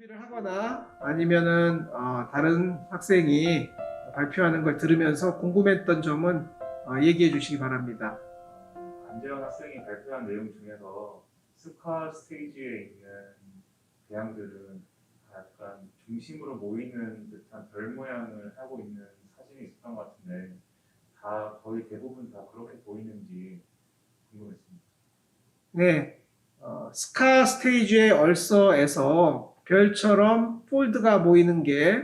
준비를 하거나 아니면은 어, 다른 학생이 발표하는 걸 들으면서 궁금했던 점은 어, 얘기해 주시기 바랍니다. 안재현 학생이 발표한 내용 중에서 스카 스테이지에 있는 배양들은 약간 중심으로 모이는 듯한 별 모양을 하고 있는 사진이 있었던 것 같은데 다 거의 대부분 다 그렇게 보이는지 궁금했습니다. 네, 어, 스카 스테이지의 얼서에서 별처럼 폴드가 모이는 게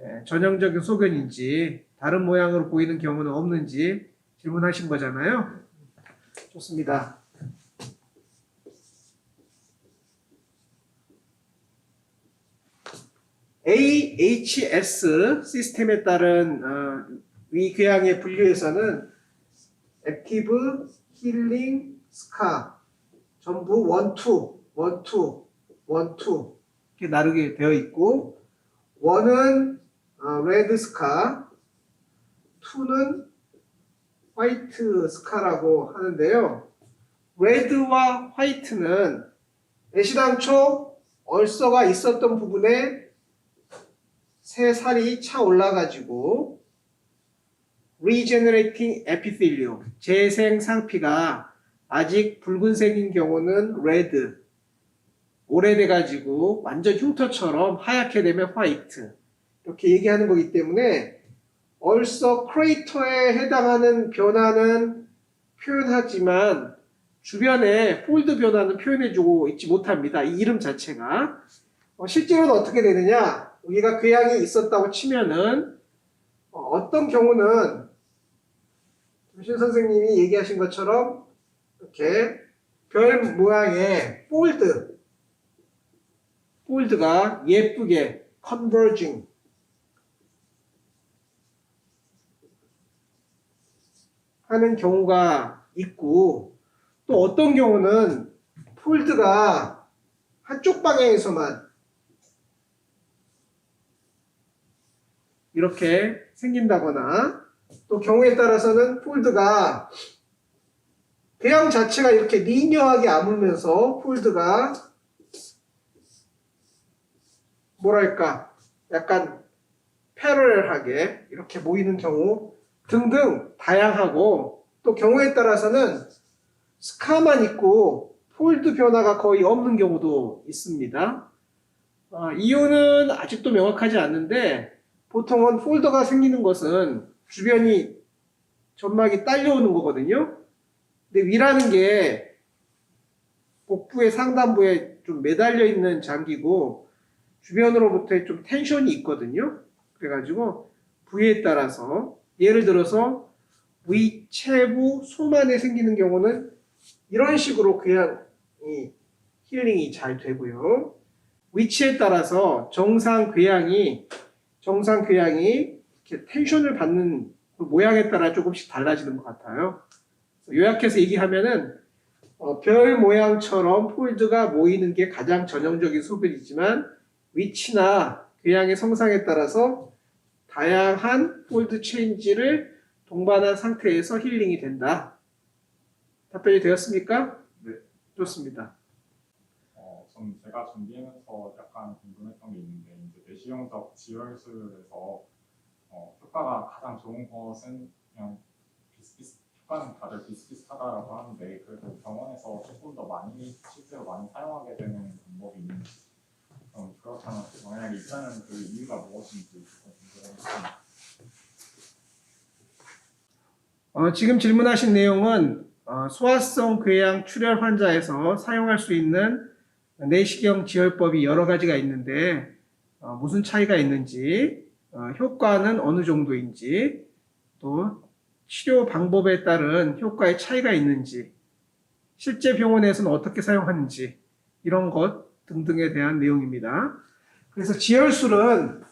예, 전형적인 소견인지 다른 모양으로 보이는 경우는 없는지 질문하신 거잖아요. 좋습니다. AHS 시스템에 따른 어, 위궤양의 분류에서는 액티브, 힐링, 스카 전부 원투, 원투, 원투 이렇게 나르게 되어 있고 원은 어, 레드 스카, 투는 화이트 스카라고 하는데요. 레드와 화이트는 애시당초 얼서가 있었던 부분에 새 살이 차 올라가지고 regenerating epithelium 재생 상피가 아직 붉은색인 경우는 레드 오래돼 가지고 완전 흉터처럼 하얗게 되면 화이트 이렇게 얘기하는 거기 때문에 얼서 크레이터에 해당하는 변화는 표현하지만 주변에 폴드 변화는 표현해주고 있지 못합니다. 이 이름 자체가 어, 실제로는 어떻게 되느냐? 여기가 궤양이 있었다고 치면은 어, 떤 경우는 신 선생님이 얘기하신 것처럼 이렇게 별 모양의 폴드 폴드가 예쁘게 컨버징 하는 경우가 있고 또 어떤 경우는 폴드가 한쪽 방향에서만 이렇게 생긴다거나 또 경우에 따라서는 폴드가 배양 자체가 이렇게 리니어하게 아물면서 폴드가 뭐랄까 약간 패러렐하게 이렇게 모이는 경우 등등 다양하고 또 경우에 따라서는 스카만 있고 폴드 변화가 거의 없는 경우도 있습니다. 아, 이유는 아직도 명확하지 않는데 보통은 폴더가 생기는 것은 주변이 점막이 딸려오는 거거든요. 근데 위라는 게 복부의 상단부에 좀 매달려 있는 장기고 주변으로부터의 좀 텐션이 있거든요. 그래가지고 부위에 따라서 예를 들어서 위체부 소만에 생기는 경우는 이런 식으로 그냥 이 힐링이 잘 되고요. 위치에 따라서 정상 궤양이 정상 궤양이 이렇게 텐션을 받는 그 모양에 따라 조금씩 달라지는 것 같아요. 요약해서 얘기하면은 어, 별 모양처럼 폴드가 모이는 게 가장 전형적인 소변이지만 위치나 궤양의 성상에 따라서 다양한 폴드 체인지를 동반한 상태에서 힐링이 된다. 답변이 되었습니까? 네. 좋습니다. 어, 전 제가 준비하면서 약간 궁금했던 게 있는데 이제 내시경적 지혈술에서 어, 효과가 가장 좋은 것은 그냥 비슷비슷 효과는 다들 비슷비슷하다라고 하는데 그래도 병원에서 조금 더 많이 실제로 많이 사용하게 되는 방법이 있는지 음, 그렇다면 만약에 있다는 그 이유가 무엇인지. 어, 지금 질문하신 내용은 어, 소화성 궤양 출혈 환자에서 사용할 수 있는 내시경 지혈법이 여러 가지가 있는데 어, 무슨 차이가 있는지 어, 효과는 어느 정도인지 또 치료 방법에 따른 효과의 차이가 있는지 실제 병원에서는 어떻게 사용하는지 이런 것 등등에 대한 내용입니다. 그래서 지혈술은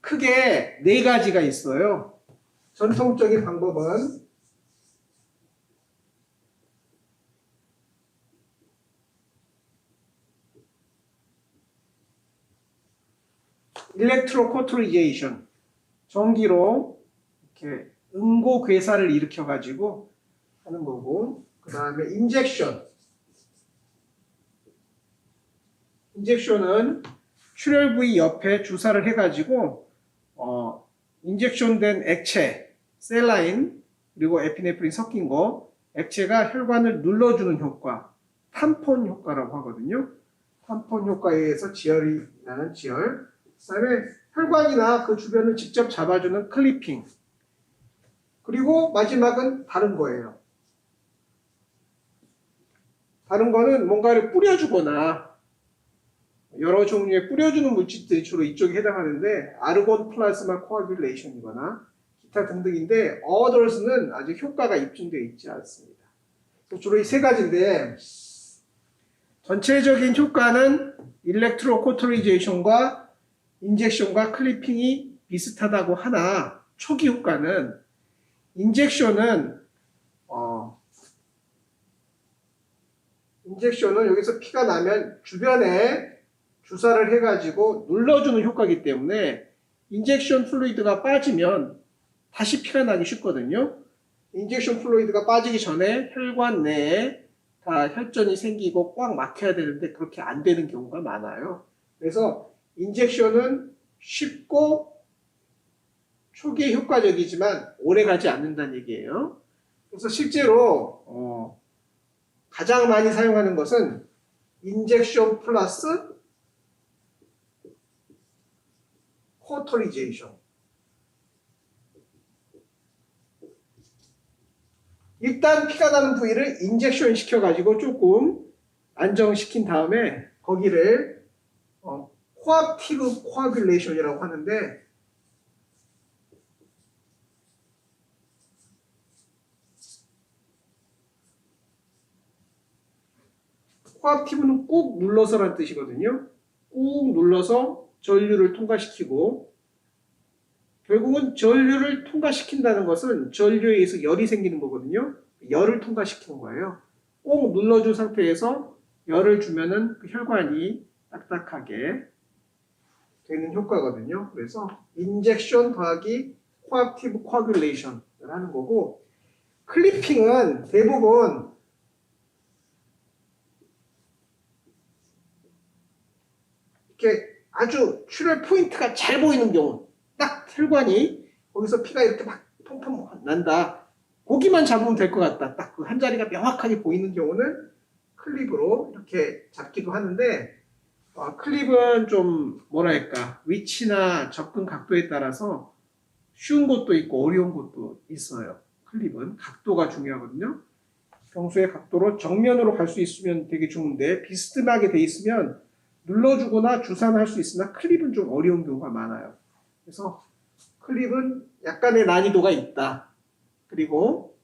크게 네 가지가 있어요. 전통적인 방법은 일렉트로코트리제이션 전기로 이렇게 응고괴사를 일으켜 가지고 하는 거고 그 다음에 인젝션. 인젝션은 출혈 부위 옆에 주사를 해가지고 어, 인젝션된 액체 셀라인 그리고 에피네프린 섞인 거 액체가 혈관을 눌러주는 효과 탐폰 효과라고 하거든요. 탐폰 효과에 의해서 지혈이 나는 지혈. 그 다음에 혈관이나 그 주변을 직접 잡아주는 클리핑 그리고 마지막은 다른 거예요 다른 거는 뭔가를 뿌려주거나 여러 종류의 뿌려주는 물질들이 주로 이쪽에 해당하는데 아르곤 플라즈마 코아뷸레이션이거나 기타 등등인데 others는 아직 효과가 입증되어 있지 않습니다. 주로 이 세 가지인데 전체적인 효과는 일렉트로 코토리제이션과 인젝션과 클리핑이 비슷하다고 하나 초기 효과는 인젝션은 어, 인젝션은 여기서 피가 나면 주변에 주사를 해가지고 눌러주는 효과이기 때문에 인젝션 플루이드가 빠지면 다시 피가 나기 쉽거든요. 인젝션 플루이드가 빠지기 전에 혈관 내에 다 혈전이 생기고 꽉 막혀야 되는데 그렇게 안 되는 경우가 많아요. 그래서 인젝션은 쉽고 초기에 효과적이지만 오래 가지 않는다는 얘기예요. 그래서 실제로 어, 가장 많이 사용하는 것은 인젝션 플러스 코토리제이션. 일단 피가 나는 부위를 인젝션 시켜가지고 조금 안정시킨 다음에 거기를 어, 코압티브 코아뷸레이션이라고 하는데 코압티브는 꾹 눌러서란 뜻이거든요. 꾹 눌러서 전류를 통과시키고 결국은 전류를 통과시킨다는 것은 전류에 의해서 열이 생기는 거거든요. 열을 통과시키는 거예요. 꼭 눌러준 상태에서 열을 주면은 그 혈관이 딱딱하게 되는 효과거든요. 그래서 인젝션 더하기 코악티브 코아뷸레이션을 하는 거고 클리핑은 대부분 이렇게 아주 출혈 포인트가 잘 보이는 경우 딱 혈관이 거기서 피가 이렇게 막 펑펑 난다. 고기만 잡으면 될 것 같다. 딱 그 한 자리가 명확하게 보이는 경우는 클립으로 이렇게 잡기도 하는데 어, 클립은 좀 뭐랄까 위치나 접근 각도에 따라서 쉬운 곳도 있고 어려운 곳도 있어요. 클립은 각도가 중요하거든요. 평소에 각도로 정면으로 갈 수 있으면 되게 좋은데 비스듬하게 돼 있으면 눌러주거나 주사는 할 수 있으나 클립은 좀 어려운 경우가 많아요. 그래서 클립은 약간의 난이도가 있다. 그리고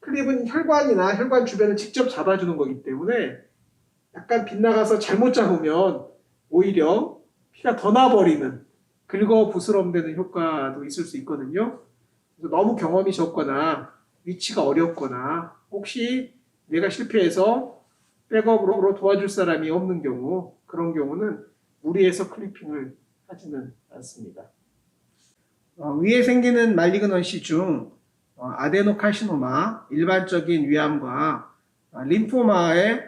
클립은 혈관이나 혈관 주변을 직접 잡아주는 거기 때문에 약간 빗나가서 잘못 잡으면 오히려 피가 더 나버리는 긁어 부스럼되는 효과도 있을 수 있거든요. 그래서 너무 경험이 적거나 위치가 어렵거나 혹시 내가 실패해서 백업으로 도와줄 사람이 없는 경우 그런 경우는 무리해서 클리핑을 하지는 않습니다. 어, 위에 생기는 말리그넌시 중 어, 아데노카시노마, 일반적인 위암과 어, 림포마의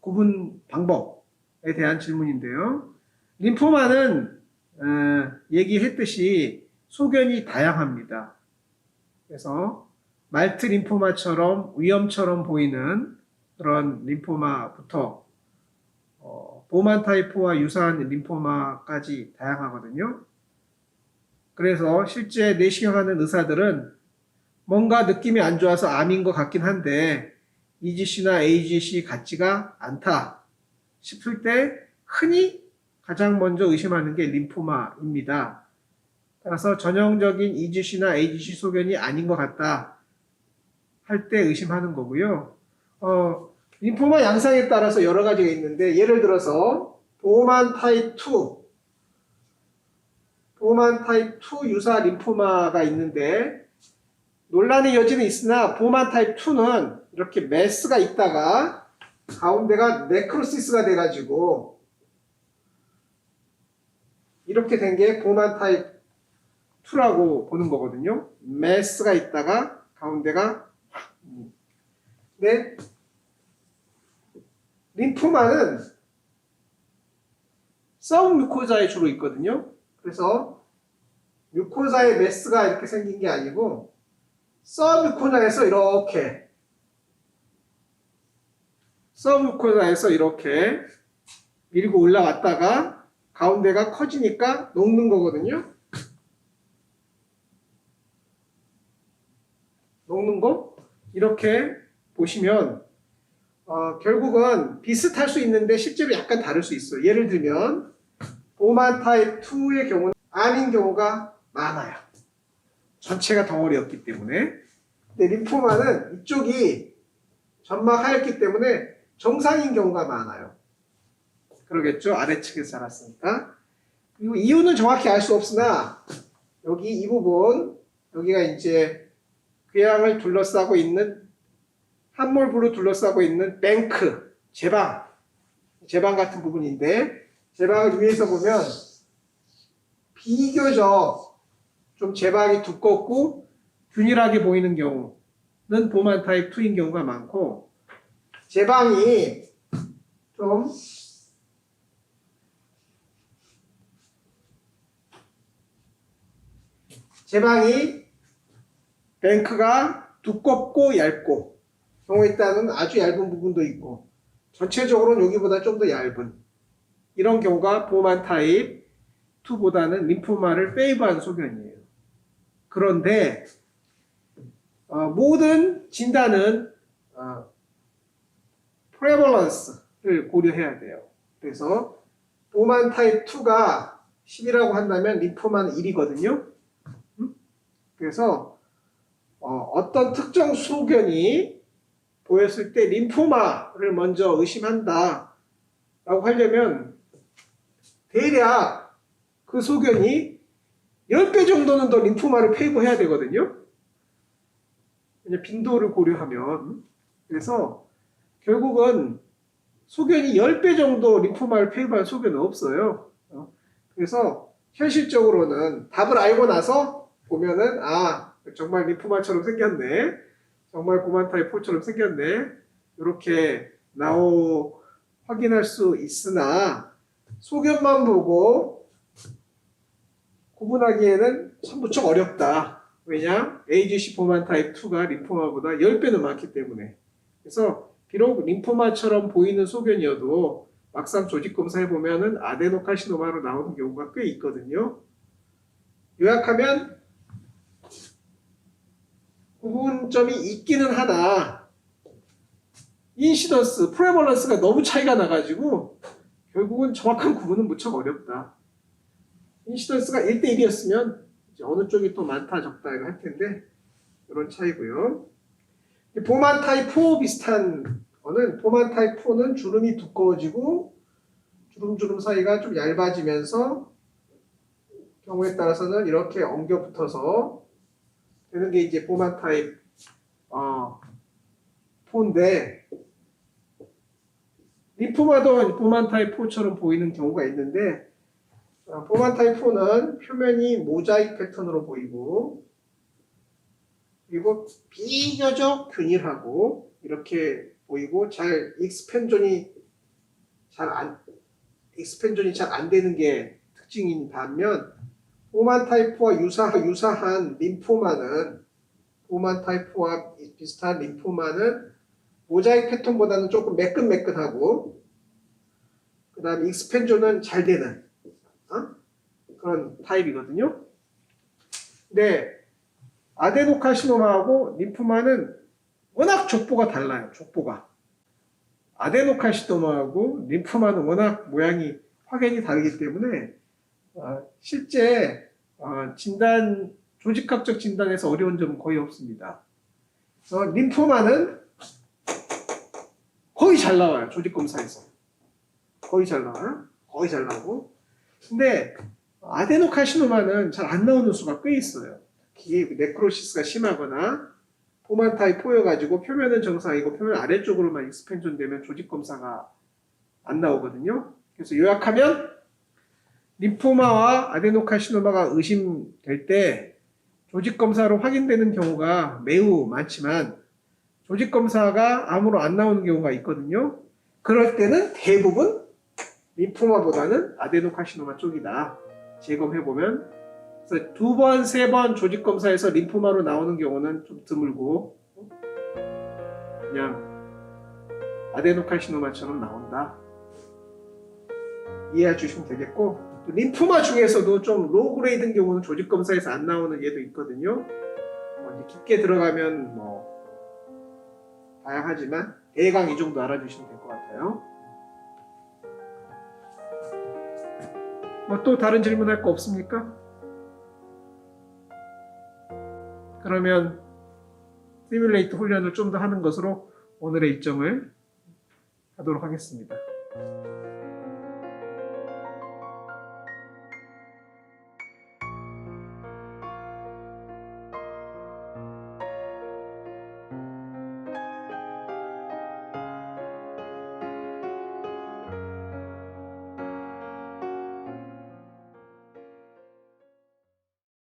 구분 방법에 대한 질문인데요. 림포마는 어, 얘기했듯이 소견이 다양합니다. 그래서 말트 림포마처럼 위염처럼 보이는 그런 림포마부터 어, 보만 타이프와 유사한 림포마까지 다양하거든요. 그래서 실제 내시경 하는 의사들은 뭔가 느낌이 안 좋아서 암인 것 같긴 한데 EGC나 AGC 같지가 않다 싶을 때 흔히 가장 먼저 의심하는 게 림포마입니다. 따라서 전형적인 EGC나 AGC 소견이 아닌 것 같다 할 때 의심하는 거고요. 어, 림포마 양상에 따라서 여러 가지가 있는데 예를 들어서 보만 타입 2 보만 타입 2 유사 림포마가 있는데 논란의 여지는 있으나 보만 타입 2는 이렇게 메스가 있다가 가운데가 네크로시스가 돼가지고 이렇게 된 게 보만 타입 2라고 보는 거거든요. 메스가 있다가 가운데가 네. 림프만은 서브뮤코자에 주로 있거든요. 그래서 뮤코자의 메스가 이렇게 생긴 게 아니고 서브뮤코자에서 이렇게 서브뮤코자에서 이렇게 밀고 올라왔다가 가운데가 커지니까 녹는 거거든요. 녹는 거 이렇게 보시면 어, 결국은 비슷할 수 있는데 실제로 약간 다를 수 있어요. 예를 들면 오만 타입 2의 경우는 아닌 경우가 많아요. 전체가 덩어리였기 때문에. 근데 림포마는 이쪽이 점막 하였기 때문에 정상인 경우가 많아요. 그러겠죠? 아래측에서 자랐으니까. 그리고 이유는 정확히 알 수 없으나 여기 이 부분 여기가 이제 궤양을 둘러싸고 있는 함몰부로 둘러싸고 있는 뱅크 제방 제방 같은 부분인데 제방을 위에서 보면 비교적 좀 제방이 두껍고 균일하게 보이는 경우는 보만 타입 2인 경우가 많고 제방이 좀 제방이 뱅크가 두껍고 얇고 경우에 따른 아주 얇은 부분도 있고 전체적으로는 여기보다 좀 더 얇은 이런 경우가 보만 타입 2보다는 림포마를 페이브한 소견이에요. 그런데 어, 모든 진단은 어, 프레벌런스를 고려해야 돼요. 그래서 보만 타입 2가 10이라고 한다면 림포마는 1이거든요. 그래서 어, 떤 특정 소견이 보였을 때 림포마를 먼저 의심한다 라고 하려면 대략 그 소견이 10배 정도는 더 림포마를 페이브해야 되거든요. 빈도를 고려하면 그래서 결국은 소견이 10배 정도 림포마를 페이브한 소견은 없어요. 어, 그래서 현실적으로는 답을 알고 나서 보면은 아 정말 림포마처럼 생겼네. 정말 고만타입 포처럼 생겼네. 이렇게 나오 확인할 수 있으나 소견만 보고 구분하기에는 참 무척 어렵다. 왜냐? AGC 포만 타입 2가 림포마보다 10배는 많기 때문에. 그래서 비록 림포마처럼 보이는 소견이어도 막상 조직 검사해 보면은 아데노카시노마로 나오는 경우가 꽤 있거든요. 요약하면 구분점이 있기는 하나 인시던스, 프레벌런스가 너무 차이가 나가지고 결국은 정확한 구분은 무척 어렵다. 인시던스가 1대1이었으면 어느 쪽이 또 많다 적다 이거 할 텐데 이런 차이고요. 보만 타입 4 비슷한 거는 보만 타입 4는 주름이 두꺼워지고 주름주름 사이가 좀 얇아지면서 경우에 따라서는 이렇게 엉겨 붙어서 되는 게 이제 보만 타입 어, 4인데 리포마도 보만 타입 4처럼 보이는 경우가 있는데 어, 보만 타입 4는 표면이 모자이크 패턴으로 보이고 그리고 비교적 균일하고 이렇게 보이고 잘 익스펜전이 잘안 익스펜전이 잘 안 되는 게 특징인 반면 오만 타입과 유사, 유사한 림포마는 오만 타입과 비슷한 림포마는 모자이크 패턴보다는 조금 매끈매끈하고 그 다음에 익스펜전은 잘 되는 어? 그런 타입이거든요. 근데 아데노카시노마하고 림포마는 워낙 족보가 달라요. 족보가. 아데노카시노마하고 림포마는 워낙 모양이 확연히 다르기 때문에 어, 실제 어, 진단 조직학적 진단에서 어려운 점은 거의 없습니다. 그래서 림포마는 거의 잘 나와요. 조직 검사에서 거의 잘 나와요. 거의 잘 나오고 근데 아데노카시노마는 잘 안 나오는 수가 꽤 있어요. 특히 네크로시스가 심하거나 포만 타입 포여가지고 표면은 정상이고 표면 아래쪽으로만 익스펜전 되면 조직 검사가 안 나오거든요. 그래서 요약하면 림포마와 아데노카시노마가 의심될 때 조직 검사로 확인되는 경우가 매우 많지만 조직 검사가 암으로 안 나오는 경우가 있거든요. 그럴 때는 대부분 림포마보다는 아데노카시노마 쪽이다. 재검해 보면 두 번, 세 번 조직 검사에서 림포마로 나오는 경우는 좀 드물고 그냥 아데노카시노마처럼 나온다. 이해해 주시면 되겠고 또 림프마 중에서도 좀 로우 그레이드인 경우는 조직 검사에서 안 나오는 얘도 있거든요. 어, 이제 깊게 들어가면 뭐 다양하지만 대강 이 정도 알아주시면 될 것 같아요. 뭐 또 다른 질문할 거 없습니까? 그러면 시뮬레이터 훈련을 좀 더 하는 것으로 오늘의 일정을 하도록 하겠습니다.